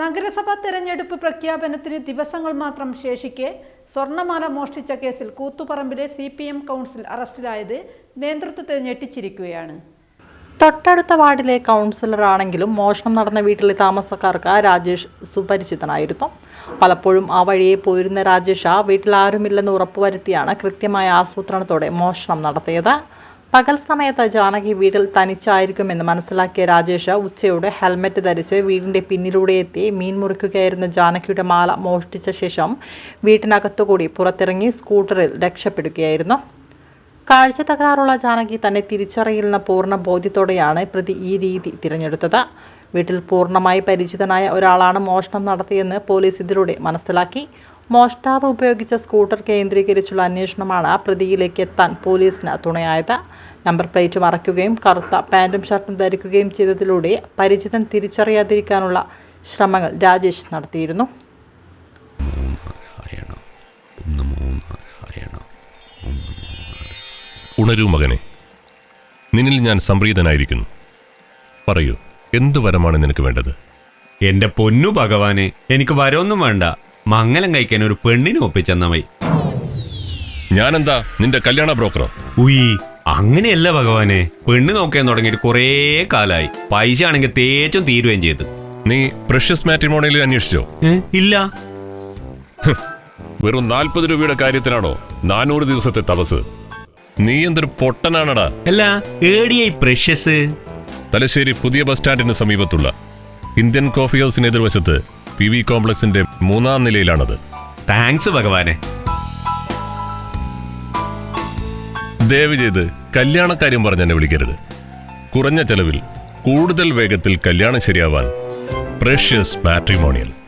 നഗരസഭാ തെരഞ്ഞെടുപ്പ് പ്രഖ്യാപനത്തിന് ദിവസങ്ങൾ മാത്രം ശേഷിക്കെ സ്വർണമാല മോഷ്ടിച്ച കേസിൽ കൂത്തുപറമ്പിലെ സി പി എം കൗൺസിൽ അറസ്റ്റിലായത് നേതൃത്വത്തെ ഞെട്ടിച്ചിരിക്കുകയാണ്. തൊട്ടടുത്ത വാർഡിലെ കൗൺസിലറാണെങ്കിലും മോഷണം നടന്ന വീട്ടിലെ താമസക്കാർക്ക് രാജേഷ് സുപരിചിതനായിരുന്നു. പലപ്പോഴും ആ വഴിയെ പോയിരുന്ന രാജേഷ് ആ വീട്ടിൽ ആരുമില്ലെന്ന് ഉറപ്പുവരുത്തിയാണ് കൃത്യമായ ആസൂത്രണത്തോടെ മോഷണം നടത്തിയത്. പകൽ സമയത്ത് ജാനകി വീട്ടിൽ തനിച്ചായിരിക്കുമെന്ന് മനസ്സിലാക്കിയ രാജേഷ് ഉച്ചയോടെ ഹെൽമെറ്റ് ധരിച്ച് വീടിന്റെ പിന്നിലൂടെ എത്തി മീൻ മുറിക്കുകയായിരുന്ന ജാനകിയുടെ മാല മോഷ്ടിച്ച ശേഷം വീട്ടിനകത്തുകൂടി പുറത്തിറങ്ങി സ്കൂട്ടറിൽ രക്ഷപ്പെടുകയായിരുന്നു. കാഴ്ച തകരാറുള്ള ജാനകി തന്നെ തിരിച്ചറിയുന്ന പൂർണ ബോധ്യത്തോടെയാണ് പ്രതി ഈ രീതി തിരഞ്ഞെടുത്തത്. വീട്ടിൽ പൂർണമായി പരിചിതനായ ഒരാളാണ് മോഷണം നടത്തിയെന്ന് പോലീസ് ഇതിലൂടെ മനസ്സിലാക്കി. മോഷ്ടാവ് ഉപയോഗിച്ച സ്കൂട്ടർ കേന്ദ്രീകരിച്ചുള്ള അന്വേഷണമാണ് പ്രതിയിലേക്ക് എത്താൻ പോലീസിന് തുണയായത്. നമ്പർ പ്ലേറ്റ് മറയ്ക്കുകയും കറുത്ത പാന്റും ഷർട്ടും ധരിക്കുകയും ചെയ്തതിലൂടെ പരിചിതൻ തിരിച്ചറിയാതിരിക്കാനുള്ള ശ്രമങ്ങൾ രാജേഷ് നടത്തിയിരുന്നു. ഉണരൂ മകനെ. നിന്നിൽ ഞാൻ സംപ്രീതനായിരിക്കുന്നു. പറയൂ എന്ത് വരമാണ് നിനക്ക് വേണ്ടത്? എന്റെ പൊന്നു ഭഗവാനെ എനിക്ക് വരൊന്നും വേണ്ട. മംഗലം കഴിക്കാൻ ഒരു പെണ്ണിനെ ഒപ്പിച്ചെന്ന മതി. ഞാനെന്താ? നിന്റെ കല്യാണ ബ്രോക്കറോ? ഉയ് അങ്ങനെയല്ല ഭഗവാനെ. പെണ്ണ് നോക്കാൻ തുടങ്ങിയിട്ട് കുറേ കാലായി. പൈസ ആണെങ്കിൽ തേച്ചും തീരുകയും ചെയ്തു. നീ പ്രഷ്യസ് മാട്രിമോണിയിൽ അന്വേഷിച്ചോ? ഏ? ഇല്ല. വെറും നാൽപ്പത് രൂപയുടെ കാര്യത്തിനാണോ നാനൂറ് ദിവസത്തെ തപസ്? നീ എന്തൊരു പൊട്ടനാണടാ. അല്ല ഏടിയായി പ്രഷ്യസ്. തലശ്ശേരി പുതിയ ബസ് സ്റ്റാൻഡിന് സമീപത്തുള്ള ഇന്ത്യൻ കോഫി ഹൗസിന് എതിർവശത്ത് പി വി കോംപ്ലക്സിന്റെ മൂന്നാം നിലയിലാണത്. താങ്ക്സ് ഭഗവാനെ. ദയവ് ചെയ്ത് കല്യാണക്കാര്യം പറഞ്ഞ് എന്നെ വിളിക്കരുത്. കുറഞ്ഞ ചെലവിൽ കൂടുതൽ വേഗത്തിൽ കല്യാണം ശരിയാവാൻ പ്രഷ്യസ് മാട്രിമോണിയൽ.